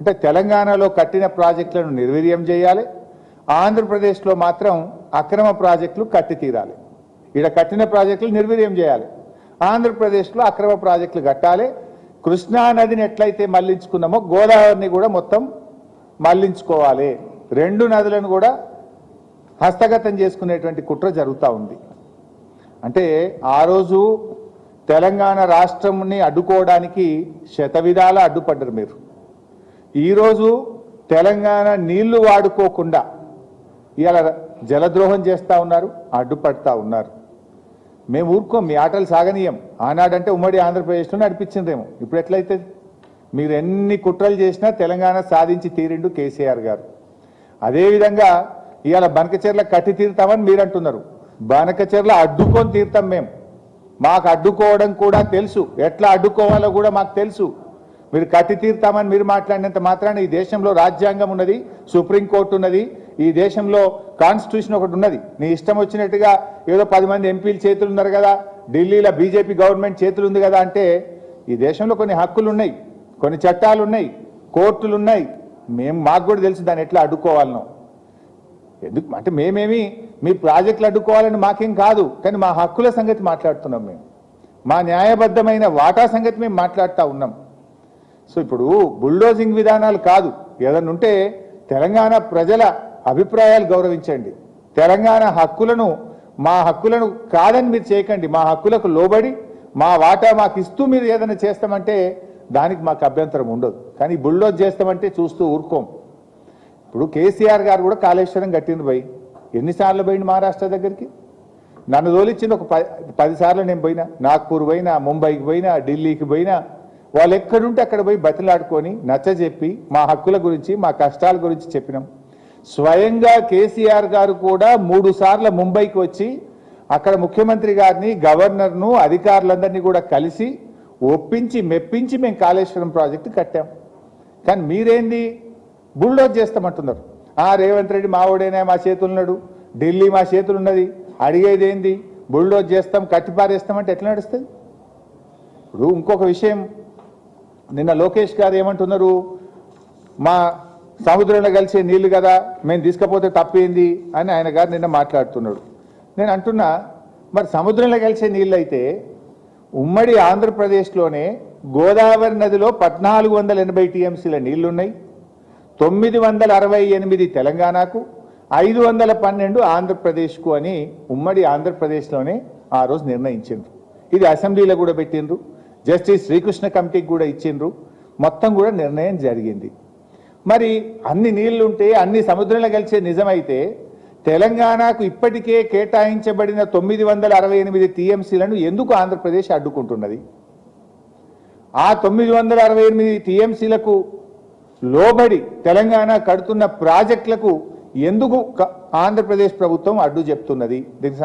అంటే తెలంగాణలో కట్టిన ప్రాజెక్టులను నిర్వీర్యం చేయాలి. ఆంధ్రప్రదేశ్లో మాత్రం అక్రమ ప్రాజెక్టులు కట్టి తీరాలి. ఇక్కడ కట్టిన ప్రాజెక్టులు నిర్వీర్యం చేయాలి. ఆంధ్రప్రదేశ్లో అక్రమ ప్రాజెక్టులు కట్టాలి. కృష్ణా నదిని ఎట్లయితే మళ్ళించుకున్నామో గోదావరిని కూడా మొత్తం మళ్ళించుకోవాలి. రెండు నదులను కూడా హస్తగతం చేసుకునేటువంటి కుట్ర జరుగుతూ ఉంది. అంటే ఆ రోజు తెలంగాణ రాష్ట్రంని అడ్డుకోవడానికి శత విధాలా అడ్డుపడ్డరు మీరు. ఈరోజు తెలంగాణ నీళ్ళు వాడుకోకుండా ఇవాళ జలద్రోహం చేస్తూ ఉన్నారు అడ్డుపడతా ఉన్నారు. మేము ఊరుకోం మీ ఆటలు సాగనీయం. ఆనాడంటే ఉమ్మడి ఆంధ్రప్రదేశ్లో నడిపించిందేమో ఇప్పుడు ఎట్లయితే మీరు ఎన్ని కుట్రలు చేసినా తెలంగాణ సాధించి తీరిండు కేసీఆర్ గారు. అదేవిధంగా ఇవాళ బనకచెర్ల కట్టి తీరుతామని మీరు అంటున్నారు బనకచెర్ల అడ్డుకొని తీరుతాం మేము. మాకు అడ్డుకోవడం కూడా తెలుసు. ఎట్లా అడ్డుకోవాలో కూడా మాకు తెలుసు. మీరు కట్టి తీరుతామని మీరు మాట్లాడినంత మాత్రాన ఈ దేశంలో రాజ్యాంగం ఉన్నది సుప్రీంకోర్టు ఉన్నది ఈ దేశంలో కాన్స్టిట్యూషన్ ఒకటి ఉన్నది. నీ ఇష్టం వచ్చినట్టుగా ఏదో పది మంది ఎంపీలు చేతులు ఉన్నారు కదా ఢిల్లీలో బీజేపీ గవర్నమెంట్ చేతులు ఉంది కదా అంటే ఈ దేశంలో కొన్ని హక్కులు ఉన్నాయి కొన్ని చట్టాలు ఉన్నాయి కోర్టులు ఉన్నాయి. మేము మాకు కూడా తెలుసు దాన్ని ఎట్లా అడ్డుకోవాలనో. ఎందుకు అంటే మేమేమి మీ ప్రాజెక్టులు అడ్డుకోవాలని మాకేం కాదు కానీ మా హక్కుల సంగతి మాట్లాడుతున్నాం మేము. మా న్యాయబద్ధమైన వాటా సంగతి మేము మాట్లాడుతూ ఉన్నాం. సో ఇప్పుడు బుల్డోజింగ్ విధానాలు కాదు. ఏదన్నా ఉంటే తెలంగాణ ప్రజల అభిప్రాయాలు గౌరవించండి. తెలంగాణ హక్కులను మా హక్కులను కాదని మీరు చేయకండి. మా హక్కులకు లోబడి మా వాటా మాకు ఇస్తూ మీరు ఏదైనా చేస్తామంటే దానికి మాకు అభ్యంతరం ఉండదు. కానీ బుల్డోజ్ చేస్తామంటే చూస్తూ ఊరుకోం. ఇప్పుడు కేసీఆర్ గారు కూడా కాళేశ్వరం కట్టింది పోయి ఎన్నిసార్లు పోయింది మహారాష్ట్ర దగ్గరికి? నన్ను తోలిచ్చింది ఒక పది పదిసార్లు నేను పోయినా. నాగ్పూర్ పోయినా ముంబైకి పోయినా ఢిల్లీకి పోయినా. వాళ్ళు ఎక్కడుంటే అక్కడ పోయి బతిలాడుకొని నచ్చజెప్పి మా హక్కుల గురించి మా కష్టాల గురించి చెప్పినాం. స్వయంగా కేసీఆర్ గారు కూడా మూడు సార్లు ముంబైకి వచ్చి అక్కడ ముఖ్యమంత్రి గారిని గవర్నర్ను అధికారులందరినీ కూడా కలిసి ఒప్పించి మెప్పించి మేము కాళేశ్వరం ప్రాజెక్టు కట్టాం. కానీ మీరేంది? బుల్డోజ్ చేస్తామంటున్నారు. ఆ రేవంత్ రెడ్డి మావోడేనా మా చేతులున్నాడు ఢిల్లీ మా చేతులు ఉన్నది. అడిగేది ఏంది బుల్డోజ్ చేస్తాం కట్టిపారేస్తామంటే ఎట్లా నడుస్తుంది? ఇప్పుడు ఇంకొక విషయం నిన్న లోకేష్ గారు ఏమంటున్నారు? మా సముద్రంలో కలిసే నీళ్ళు కదా మేము తీసుకపోతే తప్పేంది అని ఆయన గారు నిన్న మాట్లాడుతున్నాడు నేను అంటున్నా మరి సముద్రంలో కలిసే నీళ్ళు అయితే ఉమ్మడి ఆంధ్రప్రదేశ్లోనే గోదావరి నదిలో పద్నాలుగు వందల ఎనభై టీఎంసీల నీళ్ళున్నాయి తొమ్మిది వందల అరవై ఎనిమిది తెలంగాణకు ఐదు వందల పన్నెండు ఆంధ్రప్రదేశ్కు అని ఉమ్మడి ఆంధ్రప్రదేశ్లోనే ఆ రోజు నిర్ణయించిండ్రు. ఇది అసెంబ్లీలో కూడా పెట్టిండ్రు. జస్టిస్ శ్రీకృష్ణ కమిటీకి కూడా ఇచ్చిండ్రు. మొత్తం కూడా నిర్ణయం జరిగింది. మరి అన్ని నీళ్ళుంటే అన్ని సముద్రంలో కలిసే నిజమైతే తెలంగాణకు ఇప్పటికే కేటాయించబడిన తొమ్మిది వందల అరవై ఎనిమిది టీఎంసీలను ఎందుకు ఆంధ్రప్రదేశ్ అడ్డుకుంటున్నది? ఆ తొమ్మిది వందల అరవై ఎనిమిది టీఎంసీలకు లోబడి తెలంగాణ కడుతున్న ప్రాజెక్టులకు ఎందుకు ఆంధ్రప్రదేశ్ ప్రభుత్వం అడ్డు చెప్తున్నది? దీనికి